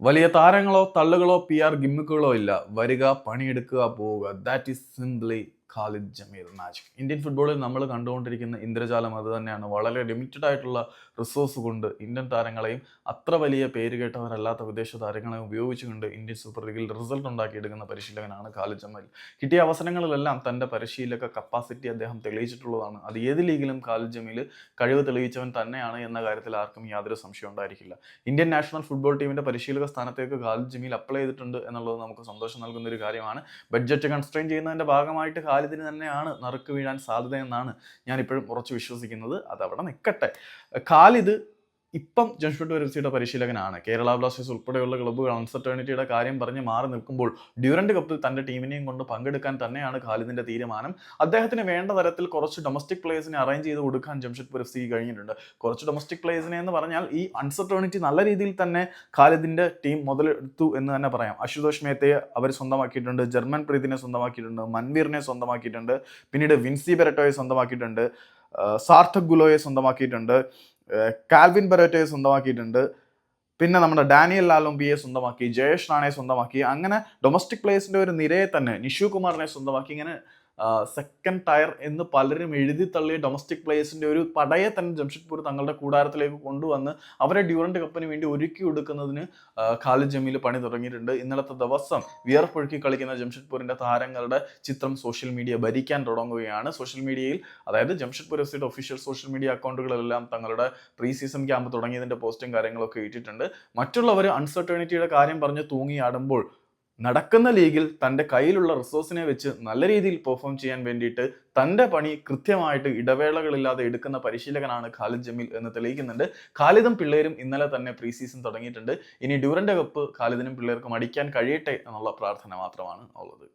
വലിയ താരങ്ങളോ തള്ളുകളോ P R ഗിമ്മിക്കുകളോ ഇല്ല. വരിക പണിയെടുക്കുക പോവുക. That is simply Khalid Jamil magic Indian ഫുട്ബോളിൽ നമ്മൾ കണ്ടുകൊണ്ടിരിക്കുന്ന ഇന്ദ്രജാലം അത് തന്നെയാണ്. വളരെ ലിമിറ്റഡ് ആയിട്ടുള്ള റിസോഴ്സ് കൊണ്ട് ഇന്ത്യൻ താരങ്ങളെയും അത്ര വലിയ പേര് കേട്ടവരല്ലാത്ത വിദേശ താരങ്ങളെയും ഉപയോഗിച്ചുകൊണ്ട് ഇന്ത്യൻ സൂപ്പർ ലീഗിൽ റിസൾട്ട് ഉണ്ടാക്കിയെടുക്കുന്ന പരിശീലകനാണ് ഖാലിദ് ജമീൽ. കിട്ടിയ അവസരങ്ങളിലെല്ലാം തന്റെ പരിശീലക കപ്പാസിറ്റി അദ്ദേഹം തെളിയിച്ചിട്ടുള്ളതാണ്. അത് ഏത് ലീഗിലും ഖാലിദ് ജമീൽ കഴിവ് തെളിയിച്ചവൻ തന്നെയാണ് എന്ന കാര്യത്തിൽ ആർക്കും യാതൊരു സംശയം ഉണ്ടായിരിക്കില്ല. ഇന്ത്യൻ നാഷണൽ ഫുട്ബോൾ ടീമിന്റെ പരിശീലക സ്ഥാനത്തേക്ക് ഖാലിദ് ജമീൽ അപ്ലൈ ചെയ്തിട്ടുണ്ട് എന്നുള്ളത് നമുക്ക് സന്തോഷം നൽകുന്ന ഒരു കാര്യമാണ്. ബഡ്ജറ്റ് കൺസ്ട്രെയിൻ ചെയ്യുന്നതിന്റെ ഭാഗമായിട്ട് ഖാലിദിന് തന്നെയാണ് നറുക്ക് വീഴാൻ സാധ്യതയെന്നാണ് ഞാനിപ്പോഴും ഉറച്ചു വിശ്വസിക്കുന്നത്. അത് അവിടെ നിൽക്കട്ടെ. ഖാലിദ് ഇപ്പം ജംഷഡ്പൂർ എഫ് സിയുടെ പരിശീലകനാണ്. കേരള ബ്ലാസ്റ്റേഴ്സ് ഉൾപ്പെടെയുള്ള ക്ലബ്ബുകൾ അൺസർട്ടേണിറ്റിയുടെ കാര്യം പറഞ്ഞ് മാറി നിൽക്കുമ്പോൾ ഡ്യൂറന്റ് കപ്പിൽ തന്റെ ടീമിനെയും കൊണ്ട് പങ്കെടുക്കാൻ തന്നെയാണ് ഖാലിദിന്റെ തീരുമാനം. അദ്ദേഹത്തിന് വേണ്ട തരത്തിൽ കുറച്ച് ഡൊമസ്റ്റിക് പ്ലേയേഴ്സിനെ അറേഞ്ച് ചെയ്ത് കൊടുക്കാൻ ജംഷഡ്പൂർ എഫ് സി കഴിഞ്ഞിട്ടുണ്ട്. കുറച്ച് ഡൊമസ്റ്റിക് പ്ലേയേഴ്സിനെ എന്ന് പറഞ്ഞാൽ ഈ അൺസർട്ടേണിറ്റി നല്ല രീതിയിൽ തന്നെ ഖാലിദിന്റെ ടീം മുതലെടുത്തു എന്ന് തന്നെ പറയാം. അശുതോഷ് മേത്തയെ അവർ സ്വന്തമാക്കിയിട്ടുണ്ട് ജർമ്മൻ പ്രീതിനെ സ്വന്തമാക്കിയിട്ടുണ്ട് മൻവീറിനെ സ്വന്തമാക്കിയിട്ടുണ്ട് പിന്നീട് വിൻസി ബെരട്ടോയെ സ്വന്തമാക്കിയിട്ടുണ്ട് സാർത്ഥക് ഗുലോയെ സ്വന്തമാക്കിയിട്ടുണ്ട്. കാൽവിൻ ബെറേറ്റയെ സ്വന്തമാക്കിയിട്ടുണ്ട്. പിന്നെ നമ്മുടെ ഡാനിയൽ ലാലോംബിയെ സ്വന്തമാക്കി ജയേഷ് റാണയെ സ്വന്തമാക്കി അങ്ങനെ ഡൊമസ്റ്റിക് പ്ലേയേഴ്സിന്റെ ഒരു നിരയെ തന്നെ നിഷു കുമാറിനെ സ്വന്തമാക്കി ഇങ്ങനെ സെക്കൻഡ് ടയർ എന്ന് പലരും എഴുതി തള്ളിയ ഡൊമസ്റ്റിക് പ്ലേയേഴ്സിന്റെ ഒരു പടയെ തന്നെ ജംഷഡ്പൂർ തങ്ങളുടെ കൂടാരത്തിലേക്ക് കൊണ്ടുവന്ന് അവരെ ഡ്യൂറന്റ് കപ്പിന് വേണ്ടി ഒരുക്കി കൊടുക്കുന്നതിന് ഖാലിദ് ജമീൽ പണി തുടങ്ങിയിട്ടുണ്ട്. ഇന്നലത്തെ ദിവസം വിയർപ്പൊഴുക്കി കളിക്കുന്ന ജംഷഡ്പൂരിന്റെ താരങ്ങളുടെ ചിത്രം സോഷ്യൽ മീഡിയ ഭരിക്കാൻ തുടങ്ങുകയാണ്. സോഷ്യൽ മീഡിയയിൽ അതായത് ജംഷഡ്പൂർ എഫ് സിയുടെ ഒഫീഷ്യൽ സോഷ്യൽ മീഡിയ അക്കൗണ്ടുകളെല്ലാം തങ്ങളുടെ പ്രീ സീസൺ ക്യാമ്പ് തുടങ്ങിയതിന്റെ പോസ്റ്റും കാര്യങ്ങളൊക്കെ ഇട്ടിട്ടുണ്ട്. മറ്റുള്ളവർ അൺസർട്ടേണിറ്റിയുടെ കാര്യം പറഞ്ഞ് തൂങ്ങിയാടുമ്പോൾ നടക്കുന്ന ലീഗിൽ തന്റെ കയ്യിലുള്ള റിസോഴ്സിനെ വെച്ച് നല്ല രീതിയിൽ പെർഫോം ചെയ്യാൻ വേണ്ടിയിട്ട് തന്റെ പണി കൃത്യമായിട്ട് ഇടവേളകളില്ലാതെ എടുക്കുന്ന പരിശീലകനാണ് ഖാലിദ് ജമീൽ എന്ന് തെളിയിക്കുന്നുണ്ട്. ഖാലിദും പിള്ളേരും ഇന്നലെ തന്നെ പ്രീ സീസൺ തുടങ്ങിയിട്ടുണ്ട്. ഇനി ഡ്യൂറന്റെ കപ്പ് ഖാലിദിനും പിള്ളേർക്കും അടിക്കാൻ കഴിയട്ടെ എന്നുള്ള പ്രാർത്ഥന മാത്രമാണ് ഉള്ളത്.